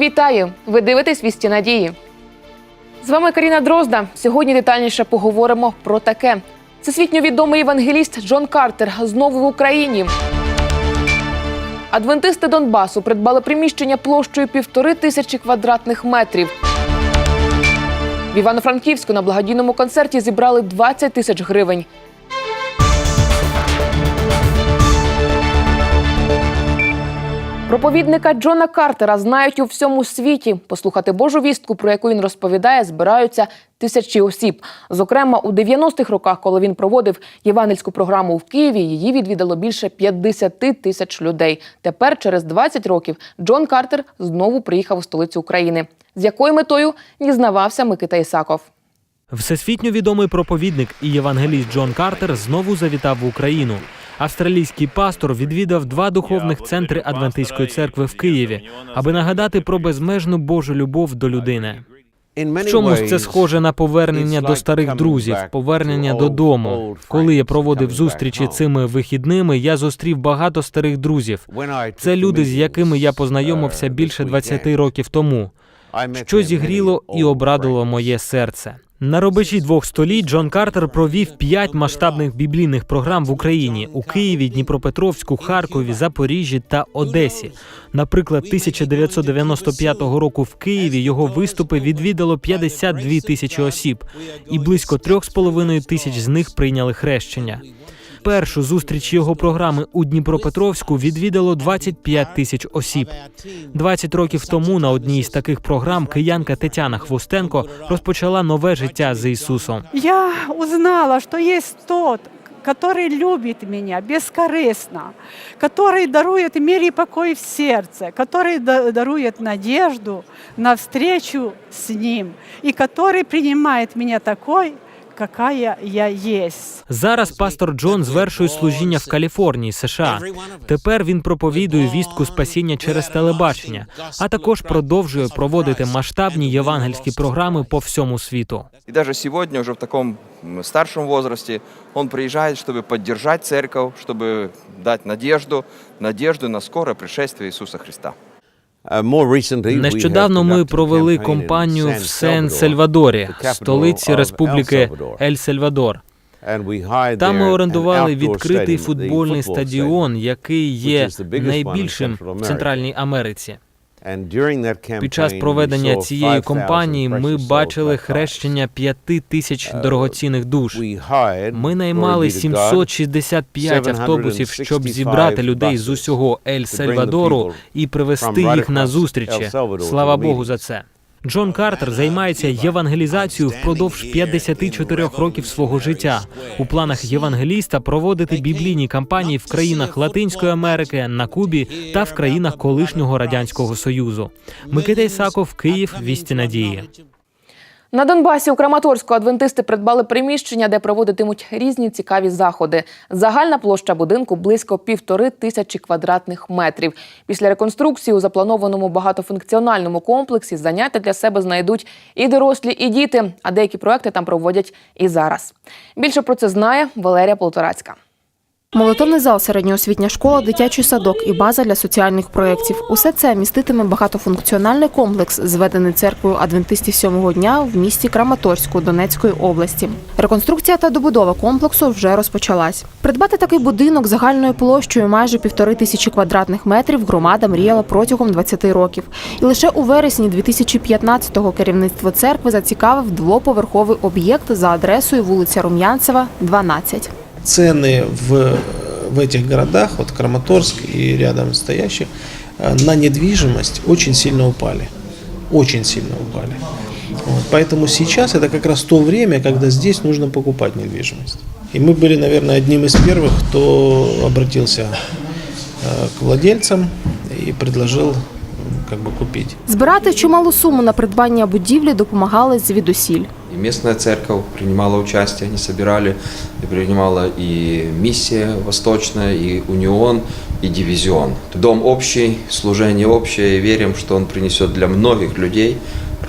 Вітаю! Ви дивитесь вісті надії. З вами Каріна Дрозда. Сьогодні детальніше поговоримо про таке. Всесвітньо відомий євангеліст Джон Картер знову в Україні. Адвентисти Донбасу придбали приміщення площею півтори тисячі квадратних метрів. В Івано-Франківську на благодійному концерті зібрали 20 тисяч гривень. Проповідника Джона Картера знають у всьому світі. Послухати Божу вістку, про яку він розповідає, збираються тисячі осіб. Зокрема, у 90-х роках, коли він проводив євангельську програму в Києві, її відвідало більше 50 тисяч людей. Тепер, через 20 років, Джон Картер знову приїхав у столицю України. З якою метою дізнавався Микита Ісаков. Всесвітньо відомий проповідник і євангеліст Джон Картер знову завітав в Україну. Австралійський пастор відвідав два духовних центри Адвентистської церкви в Києві, аби нагадати про безмежну Божу любов до людини. В чомусь це схоже на повернення до старих друзів, повернення додому. Коли я проводив зустрічі цими вихідними, я зустрів багато старих друзів. Це люди, з якими я познайомився більше 20 років тому. що зігріло і обрадило моє серце. На рубежі двох століть Джон Картер провів п'ять масштабних біблійних програм в Україні у Києві, Дніпропетровську, Харкові, Запоріжжі та Одесі. Наприклад, 1995 року в Києві його виступи відвідало 52 тисячі осіб, і близько 3,5 тисяч з них прийняли хрещення. Першу зустріч його програми у Дніпропетровську відвідало 25 тисяч осіб. 20 років тому на одній з таких програм киянка Тетяна Хвостенко розпочала нове життя з Ісусом. Я узнала, что есть тот, который любит меня бескорыстно, который дарует мир и покой в сердце, который да- дарует надежду на встречу с Ним и который принимает меня такой, какая я есть. Зараз пастор Джон звершує служіння в Каліфорнії, США. Тепер він проповідує вістку спасіння через телебачення, а також продовжує проводити масштабні євангельські програми по всьому світу. И даже сегодня, уже в таком м, старшем возрасте, он приезжает, чтобы поддержать церковь, чтобы дать надежду, надежду на скорое пришествие Иисуса Христа. Нещодавно ми провели кампанію в Сен-Сальвадорі, столиці Республіки Ель-Сальвадор. Там ми орендували відкритий футбольний стадіон, який є найбільшим в Центральній Америці. Під час проведення цієї кампанії ми бачили хрещення п'яти тисяч дорогоцінних душ. Ми наймали 765 автобусів, щоб зібрати людей з усього Ель-Сальвадору і привезти їх на зустрічі. Слава Богу за це. Джон Картер займається євангелізацією впродовж 54 років свого життя. У планах євангеліста проводити біблійні кампанії в країнах Латинської Америки, на Кубі та в країнах колишнього радянського союзу. Микита Ісаков, Київ, вісті надії. На Донбасі у Краматорську адвентисти придбали приміщення, де проводитимуть різні цікаві заходи. Загальна площа будинку близько півтори тисячі квадратних метрів. Після реконструкції у запланованому багатофункціональному комплексі заняття для себе знайдуть і дорослі, і діти. А деякі проекти там проводять і зараз. Більше про це знає Валерія Полторацька. Молитовний зал, середньоосвітня школа, дитячий садок і база для соціальних проєктів. Усе це міститиме багатофункціональний комплекс, зведений церквою адвентистів сьомого дня в місті Краматорську Донецької області. Реконструкція та добудова комплексу вже розпочалась. Придбати такий будинок загальною площею майже півтори тисячі квадратних метрів громада мріяла протягом 20 років. І лише у вересні 2015-го керівництво церкви зацікавив двоповерховий об'єкт за адресою вулиця Рум'янцева, 12. Цены в, в этих городах, вот Краматорск и рядом стоящих, э, на недвижимость очень сильно упали. Очень сильно упали. Вот, поэтому сейчас это как раз то время, когда здесь нужно покупать недвижимость. И мы были, наверное, одним из первых, кто обратился э, к владельцам и предложил как бы купить. Збирати чималу суму на придбання будівлі допомагали звідусіль. И местная церковь принимала участие, они собирали, и принимала и миссия восточная, и унион, и дивизион. Дом общий, служение общее, и верим, что он принесет для многих людей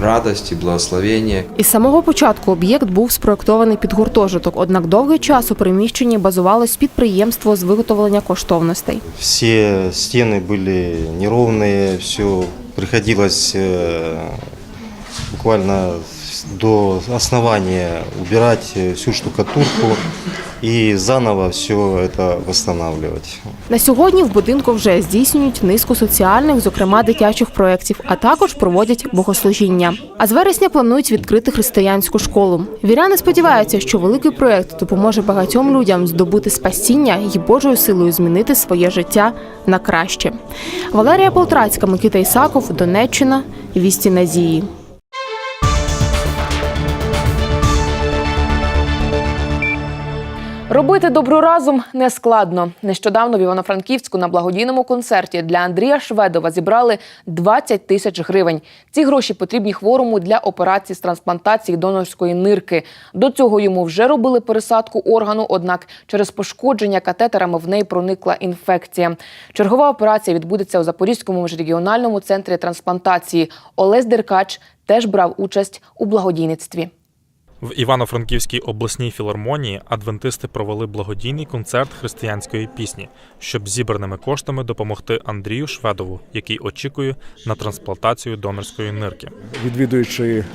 радость и благословение. Із самого початку об'єкт був спроектований під гуртожиток, однак довгий час у приміщенні базувалось підприємство з виготовлення коштовностей. Все стены были неровные, все приходилось э, буквально до основания убирать э, всю штукатурку и заново все это восстанавливать. На сьогодні в будинку вже здійснюють низку соціальних, зокрема дитячих проєктів, а також проводять богослужіння. А з вересня планують відкрити християнську школу. Віряни сподіваються, що великий проєкт допоможе багатьом людям здобути спасіння і Божою силою змінити своє життя на краще. Валерія Полтрацька, Микита Ісаков, Донеччина, Вісті Надії. Робити добро разом не складно. Нещодавно в Івано-Франківську на благодійному концерті для Андрія Шведова зібрали 20 тисяч гривень. Ці гроші потрібні хворому для операції з трансплантації донорської нирки. До цього йому вже робили пересадку органу, однак через пошкодження катетерами в неї проникла інфекція. Чергова операція відбудеться у Запорізькому міжрегіональному центрі трансплантації. Олесь Деркач теж брав участь у благодійництві. В Івано-Франківській обласній філармонії адвентисти провели благодійний концерт християнської пісні, щоб зібраними коштами допомогти Андрію Шведову, який очікує на трансплантацію донорської нирки. відвідуючи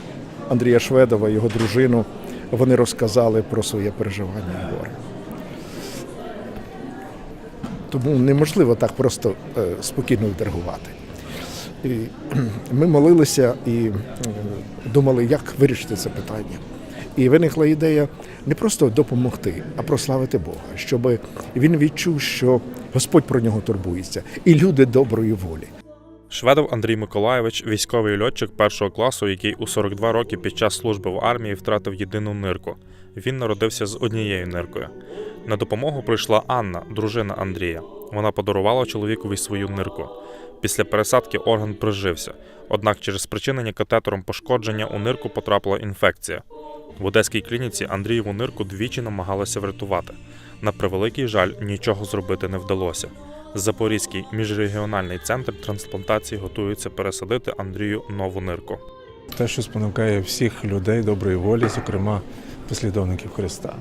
Андрія Шведова, його дружину, вони розказали про своє переживання горе. Тому неможливо так просто е, спокійно відреагувати. І ми молилися і е, думали, як вирішити це питання. І виникла ідея не просто допомогти, а прославити Бога, щоб він відчув, що Господь про нього турбується, і люди доброї волі. Шведов Андрій Миколайович, військовий льотчик першого класу, який у 42 роки під час служби в армії втратив єдину нирку. Він народився з однією ниркою. На допомогу прийшла Анна, дружина Андрія. Вона подарувала чоловікові свою нирку. Після пересадки орган прижився, однак через спричинення катетером пошкодження у нирку потрапила інфекція. В одеській клініці Андрієву нирку двічі намагалися врятувати. На превеликий жаль, нічого зробити не вдалося. Запорізький міжрегіональний центр трансплантації готується пересадити Андрію нову нирку. Те, що спонукає всіх людей доброї волі, зокрема послідовників Христа.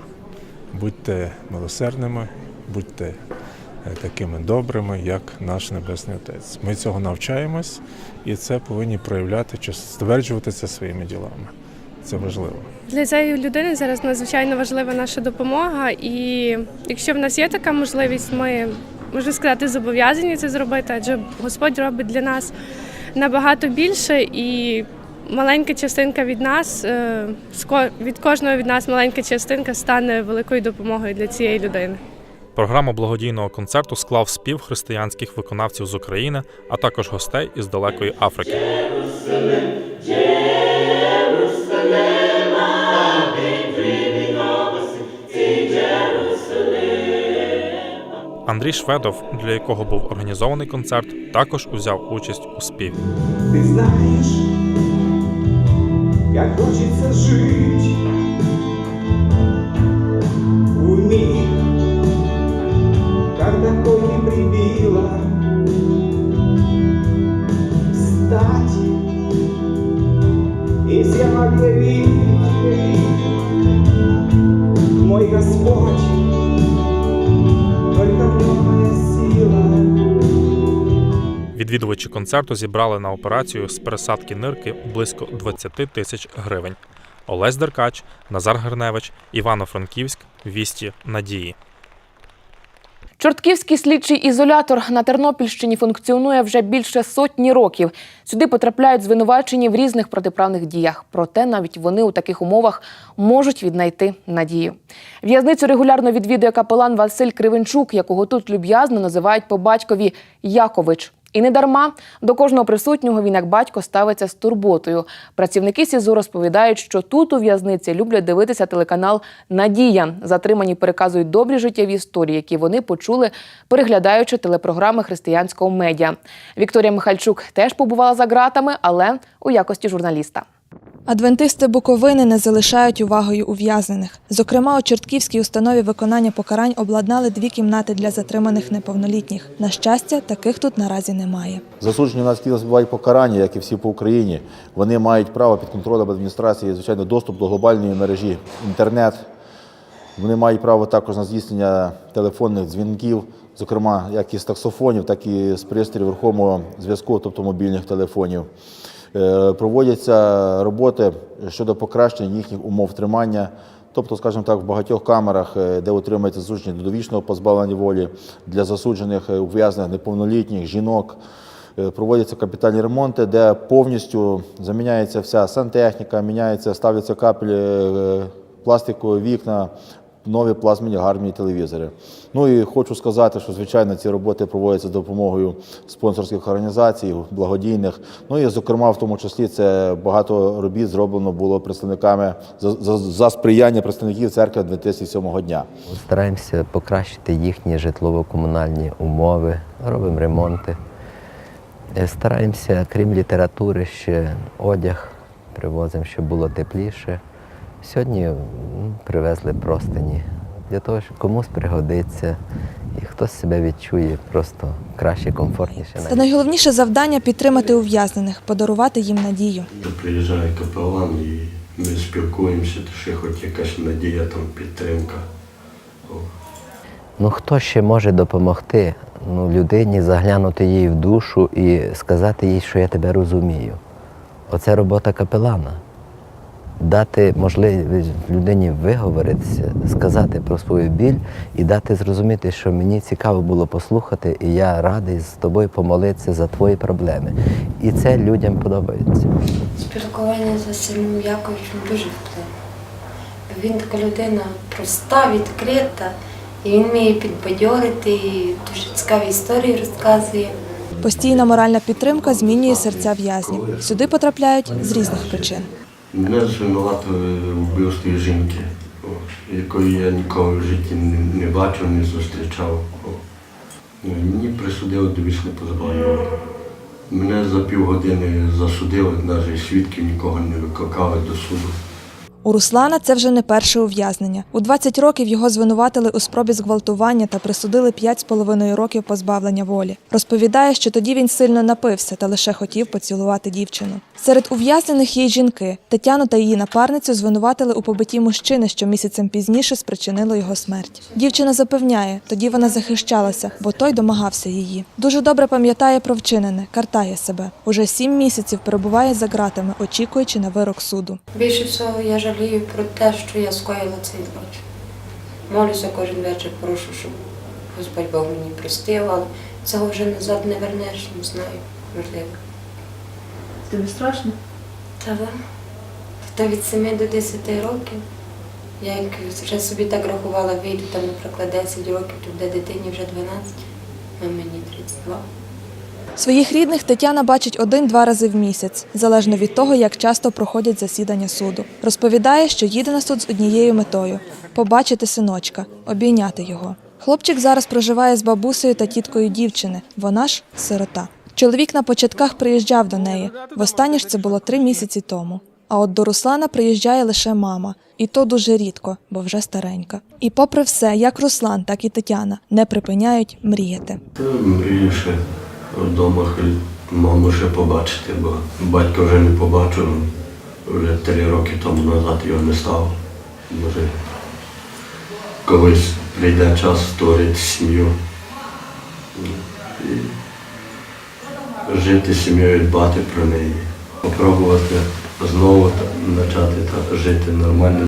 Будьте милосердними, будьте е, такими добрими, як наш Небесний Отець. Ми цього навчаємось і це повинні проявляти чи стверджувати це своїми ділами. Це важливо. Для цієї людини зараз надзвичайно важлива наша допомога, і якщо в нас є така можливість, ми можна сказати, зобов'язані це зробити, адже Господь робить для нас набагато більше і. Маленька частинка від нас, е, від кожного від нас маленька частинка стане великою допомогою для цієї людини. Програму благодійного концерту склав спів християнських виконавців з України, а також гостей із далекої Африки. Андрій Шведов, для якого був організований концерт, також узяв участь у співі. Ти знаєш, як хочеться жить и всем объявить, мой Господь. Відвідувачі концерту зібрали на операцію з пересадки нирки близько 20 тисяч гривень. Олесь Деркач, Назар Герневич, Івано-Франківськ, Вісті Надії. Чортківський слідчий ізолятор на Тернопільщині функціонує вже більше сотні років. Сюди потрапляють звинувачені в різних протиправних діях. Проте навіть вони у таких умовах можуть віднайти надію. В'язницю регулярно відвідує капелан Василь Кривенчук, якого тут люб'язно називають по батькові Якович. І не дарма до кожного присутнього він як батько ставиться з турботою. Працівники СІЗО розповідають, що тут у в'язниці люблять дивитися телеканал Надія. Затримані переказують добрі життєві історії, які вони почули, переглядаючи телепрограми християнського медіа. Вікторія Михальчук теж побувала за ґратами, але у якості журналіста. Адвентисти Буковини не залишають увагою ув'язнених. Зокрема, у Чортківській установі виконання покарань обладнали дві кімнати для затриманих неповнолітніх. На щастя, таких тут наразі немає. Засуджені у нас збувають покарання, як і всі по Україні. Вони мають право під контролем адміністрації, звичайно, доступ до глобальної мережі інтернет. Вони мають право також на здійснення телефонних дзвінків зокрема, як із таксофонів, так і з пристроїв рухомого зв'язку, тобто мобільних телефонів. Е, Проводяться роботи щодо покращення їхніх умов тримання. Тобто, скажімо так, в багатьох камерах, е, де утримується засуджені до довічного позбавлення волі для засуджених е, ув'язнених неповнолітніх жінок, проводяться капітальні ремонти, де повністю заміняється вся сантехніка, міняється, ставляться капелі, пластикові вікна, нові плазмені гарні телевізори. Ну і хочу сказати, що звичайно ці роботи проводяться за допомогою спонсорських організацій, благодійних. Ну і зокрема, в тому числі це багато робіт зроблено було представниками за, за, за сприяння представників церкви 2007 дня. Стараємося покращити їхні житлово-комунальні умови, робимо ремонти. Е, Стараємося, крім літератури, ще одяг привозимо, щоб було тепліше. Сьогодні привезли простині для того, щоб комусь пригодиться, і хтось себе відчує просто краще, комфортніше. Та найголовніше завдання підтримати ув'язнених, подарувати їм надію. Приїжджає капелан і ми спілкуємося, то ще хоч якась надія, там підтримка. Ну хто ще може допомогти ну, людині заглянути їй в душу і сказати їй, що я тебе розумію? Оце робота капелана. Дати можливість людині виговоритися, сказати про свою біль і дати зрозуміти, що мені цікаво було послухати, і я радий з тобою помолитися за твої проблеми. І це людям подобається. Спілкування з Василем Яковичем дуже вплив. Він така людина проста, відкрита, і він вміє підбадьорити, і дуже цікаві історії розказує. Постійна моральна підтримка змінює серця в'язнів. Сюди потрапляють з різних причин. Мене звинуватили вбивство жінки, якої я ніколи в житті не, бачив, не зустрічав. Мені присудили довічне позбавлення. Мене за півгодини засудили, навіть свідків нікого не викликали до суду. У Руслана це вже не перше ув'язнення. У 20 років його звинуватили у спробі зґвалтування та присудили 5,5 років позбавлення волі. Розповідає, що тоді він сильно напився та лише хотів поцілувати дівчину. Серед ув'язнених є й жінки. Тетяну та її напарницю звинуватили у побитті мужчини, що місяцем пізніше спричинило його смерть. Дівчина запевняє, тоді вона захищалася, бо той домагався її. Дуже добре пам'ятає про вчинене, картає себе. Уже сім місяців перебуває за ґратами, очікуючи на вирок суду. Більше всього я жалію про те, що я скоїла цей злочин. Молюся кожен вечір, прошу, щоб Господь Бог мені простив, але цього вже назад не вернеш, не знаю, можливо. Тобі страшно? Та да. Та від 7 до 10 років. Я як вже собі так рахувала, вийду там, наприклад, 10 років, то буде дитині вже 12, а мені 32. Своїх рідних Тетяна бачить один-два рази в місяць, залежно від того, як часто проходять засідання суду. Розповідає, що їде на суд з однією метою побачити синочка, обійняти його. Хлопчик зараз проживає з бабусею та тіткою дівчини. Вона ж сирота. Чоловік на початках приїжджав до неї. Востаннє ж це було три місяці тому. А от до Руслана приїжджає лише мама, і то дуже рідко, бо вже старенька. І попри все, як Руслан, так і Тетяна не припиняють мріяти. Ще вдома маму ще побачити, бо батька вже не побачив. Вже три роки тому назад його не стало. Може, колись прийде час створити сім'ю. І жити сім'єю, дбати про неї. Попробувати знову почати жити нормально.